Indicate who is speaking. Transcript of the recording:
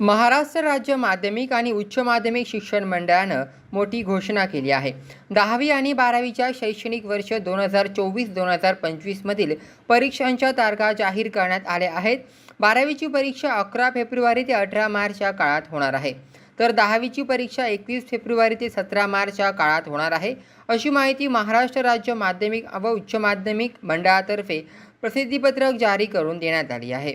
Speaker 1: महाराष्ट्र राज्य माध्यमिक आणि उच्च माध्यमिक शिक्षण मंडळानं मोठी घोषणा केली आहे. दहावी आणि बारावीच्या शैक्षणिक वर्ष दोन हजार चोवीस दोन हजार पंचवीसमधील परीक्षांच्या तारखा जाहीर करण्यात आल्या आहेत. बारावीची परीक्षा अकरा फेब्रुवारी ते अठरा मार्च या काळात होणार आहे. तर दहावीची परीक्षा एकवीस फेब्रुवारी ते सतरा मार्च या काळात होणार आहे अशी माहिती महाराष्ट्र राज्य माध्यमिक व उच्च माध्यमिक मंडळातर्फे प्रसिद्धीपत्रक जारी करून देण्यात आली आहे.